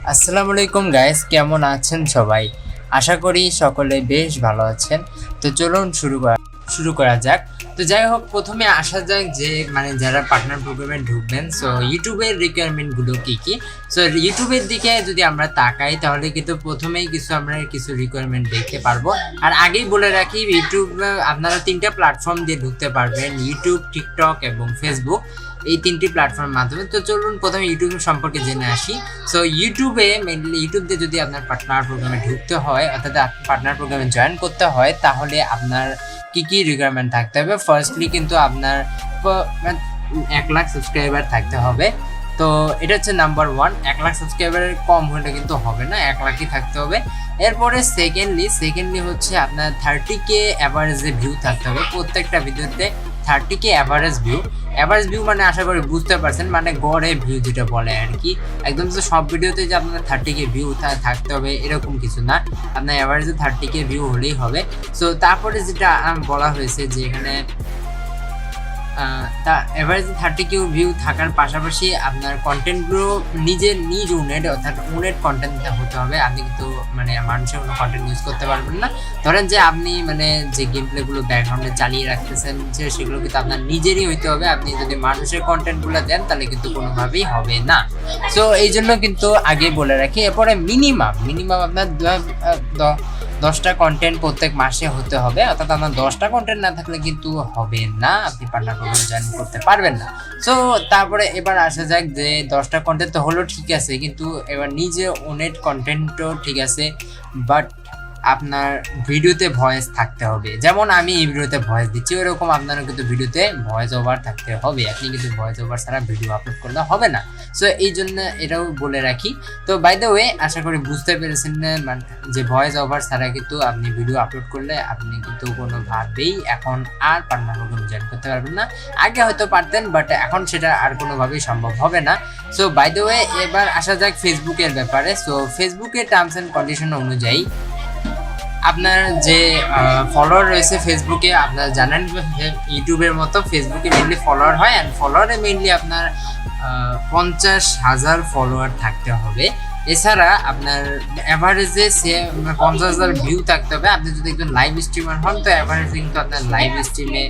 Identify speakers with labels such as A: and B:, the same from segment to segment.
A: আসসালামু আলাইকুম গাইস কেমন আছেন সবাই? আশা করি সকলে বেশ ভালো আছেন। তো চলুন শুরু করা শুরু করা যাক। তো যাই হোক, প্রথমে আসা যাক যে মানে যারা পার্টনার প্রোগ্রামে ঢুকবেন সো ইউটিউবের রিকোয়ারমেন্টগুলো কী কী? সো ইউটিউবের দিকে যদি আমরা তাকাই, তাহলে কিন্তু প্রথমেই কিছু আমরা কিছু রিকোয়ারমেন্ট দেখতে পারব। আর আগেই বলে রাখি ইউটিউব আপনারা তিনটা প্ল্যাটফর্ম দিয়ে ঢুকতে পারবেন ইউটিউব টিকটক এবং ফেসবুক এই তিনটি প্ল্যাটফর্মের মাধ্যমে। তো চলুন প্রথমে ইউটিউব সম্পর্কে জেনে আসি। সো ইউটিউবে মেনলি ইউটিউব দিয়ে যদি আপনার পার্টনার প্রোগ্রামে ঢুকতে হয়, অর্থাৎ পার্টনার প্রোগ্রামে জয়েন করতে হয়, তাহলে আপনার কি কি রিকোয়ারমেন্ট থাকতে হবে? ফার্স্টলি কিন্তু আপনার মানে এক লাখ সাবস্ক্রাইবার থাকতে হবে। তো এটা হচ্ছে নাম্বার ওয়ান এক লাখ সাবস্ক্রাইবারের কম হলে কিন্তু হবে না, এক লাখই থাকতে হবে। এরপরে সেকেন্ডলি সেকেন্ডলি হচ্ছে আপনার থার্টি কে অ্যাভারেজে ভিউ থাকতে হবে প্রত্যেকটা ভিডিওতে thirty K average view average view মানে আশা করি বুঝতে পারছেন মানে গড়ে ভিউ যেটা বলে আর কি। একদম তো সব ভিডিওতে যে আপনার থার্টি কে ভিউ থাকতে হবে এরকম কিছু না। আপনার অ্যাভারেজে থার্টি কে ভিউ হলেই হবে। সো তারপরে যেটা বলা হয়েছে যে এখানে তা এভারেজ থার্টি কিউ ভিউ থাকার পাশাপাশি আপনার কন্টেন্টগুলো নিজের নিজ উনেট অর্থাৎ উনেট কন্টেন্ট হতে হবে। আপনি কিন্তু মানে মানুষের কোনো কন্টেন্ট ইউজ করতে পারবেন না। ধরেন যে আপনি মানে যে গেম প্লেগুলো ব্যাকগ্রাউন্ডে চালিয়ে রাখতেছেন, যে সেগুলো কিন্তু আপনার নিজেরই হইতে হবে। আপনি যদি মানুষের কন্টেন্টগুলো দেন, তাহলে কিন্তু কোনোভাবেই হবে না। সো এই জন্য কিন্তু আগে বলে রাখি, এরপরে মিনিমাম মিনিমাম আপনার দশটা কন্টেন্ট প্রত্যেক মাসে হতে হবে, অর্থাৎ আপনার দশটা কন্টেন্ট না থাকলে কিন্তু হবে না। আপনি পার্টনার প্রোগ্রামে জয়েন করতে পারবেন না। সো তারপরে এবার আসা যাক যে দশটা কন্টেন্ট তো হলো ঠিক আছে, কিন্তু এবার নিজে ওনেট কন্টেন্টও ঠিক আছে বাট আপনার ভিডিওতে ভয়েস থাকতে হবে। যেমন আমি এই ভিডিওতে ভয়েস দিচ্ছি, ওরকম আপনারও কিন্তু ভিডিওতে ভয়েস ওভার থাকতে হবে। আপনি কিন্তু ভয়েস ওভার ছাড়া ভিডিও আপলোড করলে হবে না। সো এই জন্য এটাও বলে রাখি। তো বাই দ্য ওয়ে আশা করি বুঝতে পেরেছেন যে ভয়েস ওভার ছাড়া কিন্তু আপনি ভিডিও আপলোড করলে আপনি কিন্তু কোনোভাবেই এখন আর পার্টনার প্রোগ্রাম জয়েন করতে পারবেন না। আগে হয়তো পারতেন বাট এখন সেটা আর কোনোভাবেই সম্ভব হবে না। সো বাই দ্য ওয়ে এবার আসা যাক ফেসবুকের ব্যাপারে। সো ফেসবুকের টার্মস অ্যান্ড কন্ডিশন অনুযায়ী আপনার যে ফলোয়ার রয়েছে ফেসবুকে আপনার জানেন ইউটিউবের মতো ফেসবুকে মেনলি ফলোয়ার হয়। অ্যান্ড ফলোয়ারে মেনলি আপনার পঞ্চাশ হাজার ফলোয়ার থাকতে হবে। এছাড়া আপনার অ্যাভারেজে সে পঞ্চাশ হাজার ভিউ থাকতে হবে। আপনি যদি একজন লাইভ স্ট্রিমার হন, তো অ্যাভারেজে কিন্তু আপনার লাইভ স্ট্রিমে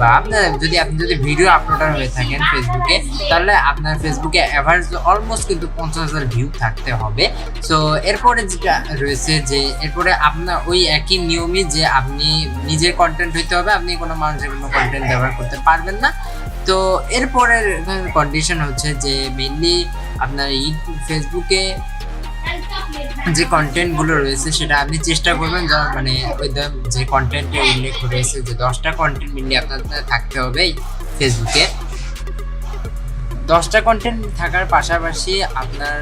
A: বা আপনার যদি, আপনি যদি ভিডিও আপলোডার হয়ে থাকেন ফেসবুকে তাহলে আপনার ফেসবুকে অ্যাভারেজ অলমোস্ট কিন্তু পঞ্চাশ হাজার ভিউ থাকতে হবে। সো এরপরে যেটা রয়েছে যে, এরপরে আপনার ওই একই নিয়মই যে আপনি নিজের কন্টেন্ট হইতে হবে, আপনি কোনো মানুষের কোনো কন্টেন্ট ব্যবহার করতে পারবেন না। তো, এরপরের কন্ডিশন হচ্ছে যে মেনলি আপনার ইউটিউব ফেসবুকে যে কন্টেন্টগুলো রয়েছে, সেটা আপনি চেষ্টা করবেন মানে ওই যে কন্টেন্টে উল্লেখ রয়েছে, যে দশটা কন্টেন্ট মিলিয়ে আপনার থাকতে হবে ফেসবুকে দশটা কন্টেন্ট থাকার পাশাপাশি আপনার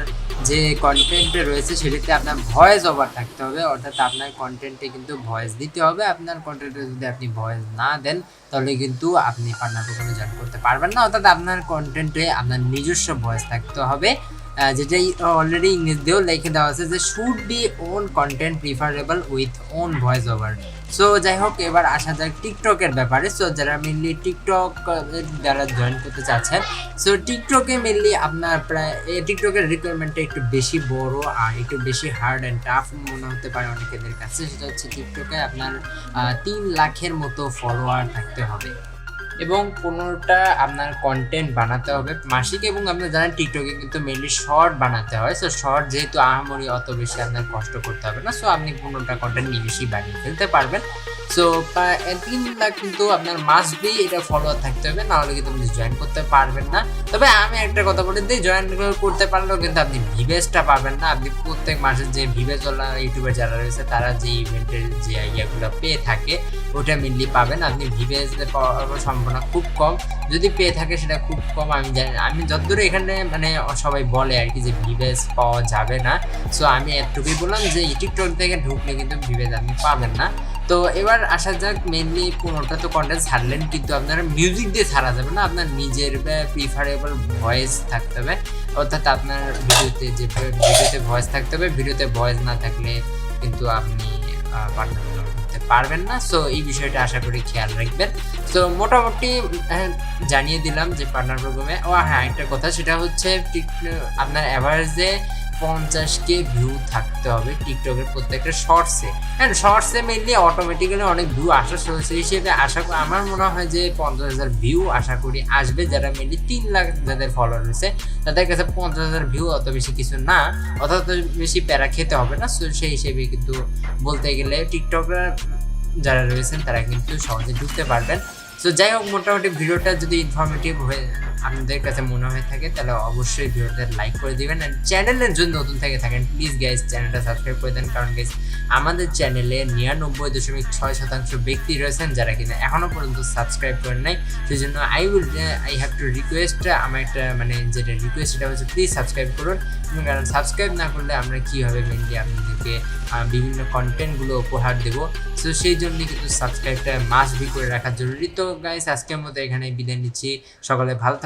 A: যে কন্টেন্টে রয়েছে সেটিতে আপনার ভয়েস ওভার থাকতে হবে, অর্থাৎ আপনার কন্টেন্টে কিন্তু ভয়েস দিতে হবে। আপনার কন্টেন্টে যদি আপনি ভয়েস না দেন, তাহলে কিন্তু আপনি পার্টনার প্রোগ্রামে জয়েন করতে পারবেন না। অর্থাৎ আপনার কন্টেন্টে আপনার নিজস্ব ভয়েস থাকতে হবে। আহ, যেটা অলরেডি ইংরেজি দিয়েও লিখে দেওয়া আছে যে should be own content preferable with own voice over so যাই হোক এবার আসা যাক টিকটকের ব্যাপারে। সো যারা মেনলি টিকটক যারা জয়েন করতে চাচ্ছেন সো টিকটকে মেনলি আপনার প্রায় টিকটকের রিকোয়ারমেন্টটা একটু বেশি বড় আর একটু বেশি হার্ড অ্যান্ড টাফ মনে হতে পারে অনেকেদের কাছে। সেটা হচ্ছে টিকটকে আপনার তিন লাখের মতো ফলোয়ার থাকতে হবে। এবং পনেরোটা আপনার কন্টেন্ট বানাতে হবে। মাসিক এবং আপনার জানেন টিকটকে কিন্তু মেনলি শর্ট বানাতে হয়। সো শর্ট যেহেতু আহামরি অত বেশি আপনার কষ্ট করতে হবে না। সো আপনি পনেরোটা কন্টেন্ট নিয়ে বেশি বানিয়ে ফেলতে পারবেন। সো তিন লাখ কিন্তু আপনার মাস বি এটা ফলোয়ার থাকতে হবে, নাহলে কিন্তু আপনি জয়েন করতে পারবেন না। তবে আমি একটা কথা বলে দিই জয়েন করতে পারলেও কিন্তু আপনি ভিভেসটা পাবেন না। আপনি প্রত্যেক মাসে যে ভিভেস ইউটিউবে যারা রয়েছে, তারা যে ইভেন্টের যে ইয়েগুলো পেয়ে থাকে, ওটা মেনলি পাবেন। আপনি ভিভেস পাওয়ার সম্ভাবনা খুব কম। যদি পেয়ে থাকে সেটা খুব কম, আমি জানি আমি যতদূর এখানে মানে সবাই বলে আর কি যে ভিভেস পাওয়া যাবে না। সো আমি এতটুকুই বললাম যে টিকটক থেকে ঢুকলে কিন্তু ভিভেস আপনি পাবেন না। তো এবার আসা যাক মেনলি পনেরোটা তো কন্টেন্ট ছাড়লেন, কিন্তু আপনার মিউজিক দিয়ে ছাড়া যাবে না। আপনার নিজের প্রিফারেবল ভয়েস থাকতে হবে। অর্থাৎ আপনার ভিডিওতে যে ভিডিওতে ভয়েস থাকতে হবে ভিডিওতে ভয়েস না থাকলে কিন্তু আপনি পারবেন না। সো এই বিষয়টা আশা করি খেয়াল রাখবেন। তো মোটামুটি জানিয়ে দিলাম যে পার্টনার প্রোগ্রামে, ও হ্যাঁ একটা কথা, সেটা হচ্ছে আপনার অ্যাভারেজে পঞ্চাশ কে ভিউ থাকতে হবে টিকটকের প্রত্যেকটা শর্টসে হ্যাঁ শর্টসে মেনলি অটোমেটিক্যালি অনেক ভিউ আসা শুরু সেই হিসেবে আশা করি, আমার মনে হয় যে পঞ্চাশ হাজার ভিউ আশা করি আসবে। যারা মেনলি তিন লাখ যাদের ফলোয়ার রয়েছে, তাদের কাছে পঞ্চাশ হাজার ভিউ অত বেশি কিছু না। অত বেশি প্যারা খেতে হবে না। সেই হিসেবে কিন্তু বলতে গেলে টিকটকরা যারা রয়েছেন, তারা কিন্তু সহজে ঢুকতে পারবেন। সো যাই হোক, মোটামুটি ভিডিওটা যদি ইনফরমেটিভ হয়ে আপনাদের কাছে মনে হয়ে থাকে, তাহলে অবশ্যই ভিডিওটা লাইক করে দিবেন। আর চ্যানেলের জন্য নতুন থেকে থাকেন প্লিজ গাইজ চ্যানেলটা সাবস্ক্রাইব করে দেন। কারণ গাইজ আমাদের চ্যানেলে নিরানব্বই দশমিক ছয় শতাংশ ব্যক্তি রয়েছেন যারা কিনা এখনও পর্যন্ত সাবস্ক্রাইব করেন নাই। সেই জন্য I will I have to request আমার একটা মানে যেটা রিকোয়েস্ট সেটা হচ্ছে প্লিজ সাবস্ক্রাইব করুন। কারণ সাবস্ক্রাইব না করলে আমরা কীভাবে মেনলি আপনাদেরকে বিভিন্ন কন্টেন্টগুলো উপহার দেবো? সো সেই জন্য কিন্তু সাবস্ক্রাইবটা মাস্ট বি করে রাখা জরুরি। তো গাইস আজকের মতো এখানে বিদায় নিচ্ছি। সকলে ভালো